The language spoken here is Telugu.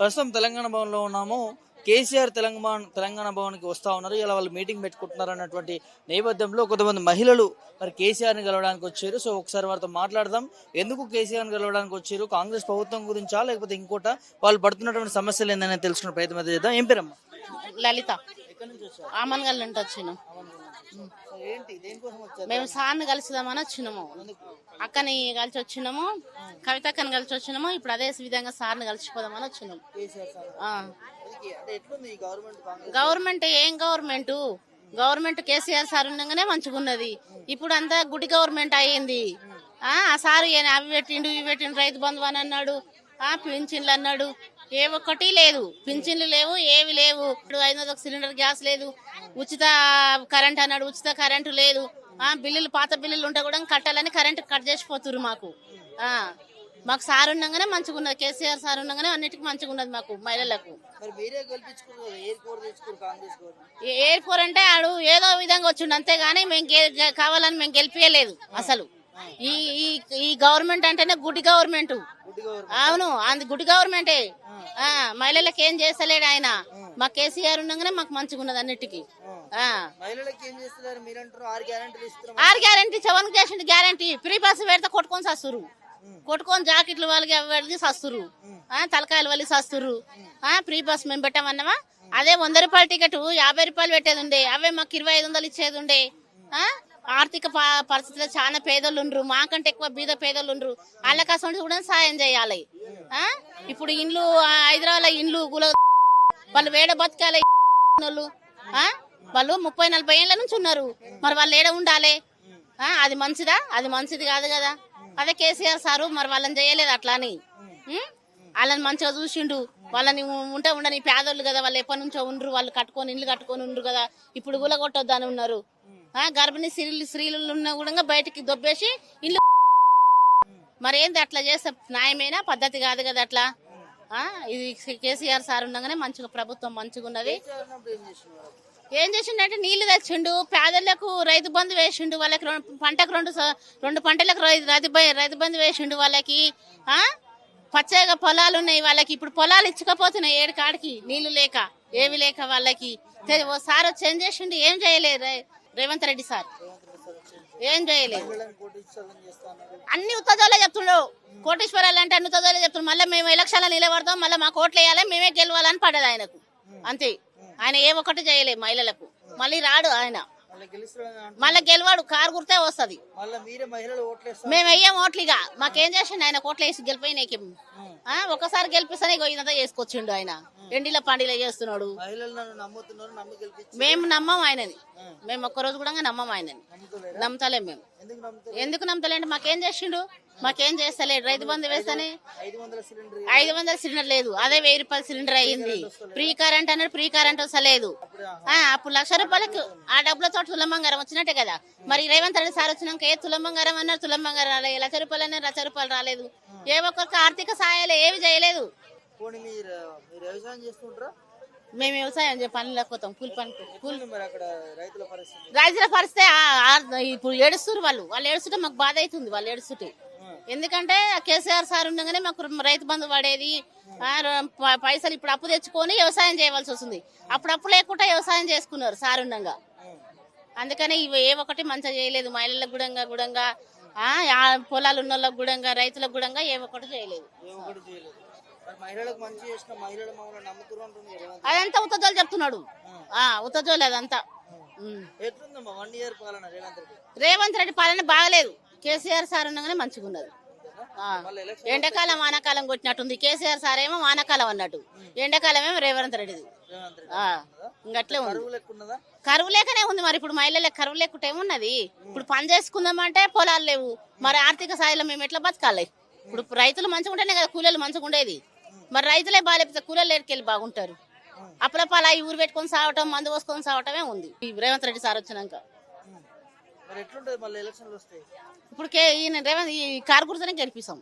ప్రస్తుతం తెలంగాణ భవన్లో ఉన్నాము. కేసీఆర్ తెలంగాణ తెలంగాణ భవన్కి వస్తా ఉన్నారు. ఇలా వాళ్ళు మీటింగ్ పెట్టుకుంటున్నారు అన్నటువంటి నేపథ్యంలో కొంతమంది మహిళలు మరి కేసీఆర్ని కలవడానికి వచ్చారు. సో ఒకసారి వారితో మాట్లాడదాం. ఎందుకు కేసీఆర్ని కలవడానికి వచ్చారు? కాంగ్రెస్ ప్రభుత్వం గురించా? లేకపోతే ఇంకోట? వాళ్ళు పడుతున్నటువంటి సమస్యలు ఏందని తెలుసుకునే ప్రయత్నం చేద్దాం. ఏం పేరమ్మా? లలిత. నుంచి ఆమన్గల్ నుండి వచ్చినాం. మేము సార్ని కలుసుదామని వచ్చినాము. అక్కని కలిసి వచ్చినాము. కవితక్కని కలిసి వచ్చినాము. ఇప్పుడు అదే విధంగా సార్ని కలిసిపోదామని వచ్చినాము గవర్నమెంట్ ఏం గవర్నమెంట్? గవర్నమెంట్ కేసీఆర్ సార్ ఉండగానే మంచిగున్నది. ఇప్పుడు అంతా గుడి గవర్నమెంట్ అయ్యింది. ఆ సారు అవి పెట్టిండు ఇవి పెట్టిండు రైతు బంధువు అని అన్నాడు. ఆ పింఛన్లు అన్నాడు. ఏ ఒక్కటి లేదు. పింఛన్లు లేవు ఏవి లేవు. ఇప్పుడు ఐదు వందల సిలిండర్ గ్యాస్ లేదు. ఉచిత కరెంట్ అన్నాడు ఉచిత కరెంటు లేదు. ఆ బిల్లులు పాత బిల్లులు ఉంటే కూడా కట్టాలని కరెంట్ కట్ చేసిపోతుర్రు మాకు. ఆ మాకు సార్ ఉండగానే మంచిగా ఉన్నది కేసీఆర్ సార్ ఉండగానే అన్నిటికీ మంచిగా ఉన్నది మాకు మహిళలకు. ఎయిర్ ఫోర్ అంటే ఆడు ఏదో విధంగా వచ్చిండు అంతేగాని మేము కావాలని మేము గెలిపించలేదు అసలు. ఈ ఈ ఈ గవర్నమెంట్ అంటేనే గుడి గవర్నమెంట్. అవును అంది గుడి గవర్నమెంటే. ఆ మహిళలకు ఏం చేస్తలేడు ఆయన. మా కేసీఆర్ ఉండగానే మాకు మంచిగా ఉన్నది అన్నిటికీ ఆరు గ్యారంటీ సెవెన్ చేసిండు గ్యారంటీ. ఫ్రీ బస్ పెడితే కొట్టుకొని సస్తురు కొట్టుకొని జాకెట్లు వాళ్ళకి సస్తురు ఆ, తలకాయలు వాళ్ళకి సస్తురు ఆ, ఫ్రీ బస్ మేము పెట్టామన్నామా? అదే వంద రూపాయల టికెట్ యాభై రూపాయలు పెట్టేది ఉండే అవే మాకు ఇరవై ఐదు వందలు ఇచ్చేది ఉండే ఆర్థిక ప- చాలా పేదలు ఉండరు మాకంటే ఎక్కువ బీద పేదలు ఉండరు వాళ్ళకి అసలు కూడా సాయం చేయాలి. ఇప్పుడు ఇండ్లు హైదరాబాద్ ఇండ్లు గుల వాళ్ళు వేడ బతకాలి? వాళ్ళు వాళ్ళు ముప్పై నలభై ఏళ్ళ నుంచి ఉన్నారు. మరి వాళ్ళు ఏడ ఉండాలి? అది మంచిదా? అది మంచిది కాదు కదా. అదే కేసీఆర్ సారు మరి వాళ్ళని చేయలేదు అట్లా అని వాళ్ళని మంచిగా చూసిండు. వాళ్ళని ఉంటే ఉండని పేదోళ్ళు కదా. వాళ్ళు ఎప్పటి నుంచో ఉండరు. వాళ్ళు కట్టుకొని ఇల్లు కట్టుకొని ఉండరు కదా. ఇప్పుడు గులగొట్టొద్దని ఉన్నారు. గర్భిణీ స్త్రీలు స్త్రీలు ఉన్న కూడా బయటికి దొబ్బేసి ఇల్లు మరి ఏంది అట్లా చేస్తే న్యాయమైన? పద్ధతి కాదు కదా అట్లా. ఇది కేసీఆర్ సార్ ఉండగానే మంచిగా ప్రభుత్వం మంచిగా ఉన్నది. ఏం చేసిండంటే నీళ్ళు తెచ్చిండు పేదలకు రైతు బంధు వేసిండు వాళ్ళకి రెండు పంటకు రెండు రెండు పంటలకు రైతు బ- రైతు బంధు వేసిండు వాళ్ళకి ఆ? పచ్చగా పొలాలు ఉన్నాయి వాళ్ళకి. ఇప్పుడు పొలాలు ఇచ్చకపోతున్నాయి ఏడు కాడికి నీళ్ళు లేక ఏవి లేక వాళ్ళకి. ఓ సార్ వచ్చి ఏం చేసిండు? ఏం చేయలేదు రేవంత్ రెడ్డి సార్. ఏం చేయలేదు. అన్ని ఉత్తజోలే చెప్తుండు కోటేశ్వరాలు అంటే అన్ని ఉత్తజోలే చెప్తుండు మళ్ళీ మేము ఎలక్షన్లో నిలబడతాం. మళ్ళీ మాకు ఓట్లు వేయాలి. మేమే గెలవాలని పడ్డది ఆయనకు. అంతే. ఆయన ఏ ఒక్కటి చేయలేదు మహిళలకు. మళ్ళీ రాడు ఆయన. మళ్ళీ గెలవాడు. కారు గుర్తే వస్తది. మేము వెయ్యం ఓట్లిగా మాకేం చేసిండు ఆయన? కోట్లు వేసి గెలిపోయినాకి ఆ ఒకసారి గెలిపిస్తానే ఇదంతా చేసుకొచ్చిండు ఆయన. ఎండిలో పండిలో చేస్తున్నాడు. మేము నమ్మం ఆయనని. మేము ఒక్కరోజు కూడా నమ్మం ఆయనని. నమ్ముతలేం మేము. ఎందుకు నమ్ముతలేండి మాకేం చేసిండు? మాకేం చేస్తలేడు. రైతు బంధు వేస్తేనే ఐదు వందల సిలిండర్ లేదు. అదే వెయ్యి రూపాయల సిలిండర్ అయ్యింది ఫ్రీ కరెంట్ అన్నాడు ఫ్రీ కరెంట్ వస్తలేదు. అప్పుడు లక్ష రూపాయలకు ఆ డబ్బులతో తులం బంగారం వచ్చినట్టే కదా. మరి రేవంత్ రెడ్డి సార్ వచ్చినాక ఏ తులం బంగారం అన్నారు? తులం బంగారం రాలేదు లక్ష రూపాయలు అన్నారు లక్ష రూపాయలు రాలేదు. ఏ ఒక్కరికి ఆర్థిక సహాయాలు ఏవి చేయలేదు. పోనీ మీరు మీరు వ్యవసాయం చేస్తుంటారా? మేము వ్యవసాయం చే- పనులకు పోతాం కూలి పనికి కూలి ఎట్లుంది మరి అక్కడ రైతుల పరిస్థితి? రైతుల పరిస్థితి ఆ- ఆ- ఇప్పుడు ఏడుస్తున్నారు వాళ్ళు. వాళ్ళు ఏడుస్తుంటే మాకు బాధ అవుతుంది వాళ్ళు ఏడుస్తుంటే. ఎందుకంటే కేసీఆర్ సార్ ఉండగానే మాకు రైతు బంధు పడేది. ఆ, ర- ప- పైసలు ఇప్పుడు అప్పు తెచ్చుకొని వ్యవసాయం చేయవలసి వస్తుంది. అప్పుడు అప్పు లేకుండా వ్యవసాయం చేసుకున్నారు సార్ ఉండగా. అందుకని ఇవి ఏ ఒక్కటి మంచిగా చేయలేదు. మహిళలకు గుడంగా గుడంగా ఆ, ఆ పొలాలు ఉన్న వాళ్ళకు గుడంగా రైతులకు గుడంగా ఏ ఒక్కటి చేయలేదు. ఏ ఒకటి చేయలేదు. అదంతా ఉత్తజోలు చెప్తున్నాడు. ఆ. ఉత్తజోలు అదంతా. రేవంత్ రెడ్డి? పాలన బాగలేదు. కేసీఆర్ సార్ ఉండగానే మంచిగా ఉన్నది ఎండాకాలం వానాకాలం కొట్టినట్టుంది. కేసీఆర్ సార్ ఏమో వానాకాలం అన్నట్టు. ఎండాకాలం ఏమో రేవంత్ రెడ్డిది. ఇంకట్లే ఉంది. కరువు లేకనే ఉంది మరి. ఇప్పుడు మహిళలకు కరువు లేకుంటే ఏమున్నది? ఇప్పుడు పని చేసుకుందామంటే పొలాలు లేవు. మరి ఆర్థిక సాయంలో మేము ఎట్లా బతకాలి? ఇప్పుడు రైతులు మంచిగా ఉంటేనే కదా కూలీలు మంచిగా ఉండేది మరి రైతులే బాగాలేకపోతే కూలీలు ఎక్కడికి బాగుంటారు. అప్పులపాల ఈ ఊరు పెట్టుకొని సావటం మందు పోసుకొని సావటమే ఉంది. ఈ రేవంత్ రెడ్డి సార్ వచ్చినాక. ఇప్పుడు ఈయన రేవంత్ ఈ కారు గుర్తునే గెలిపిస్తాం.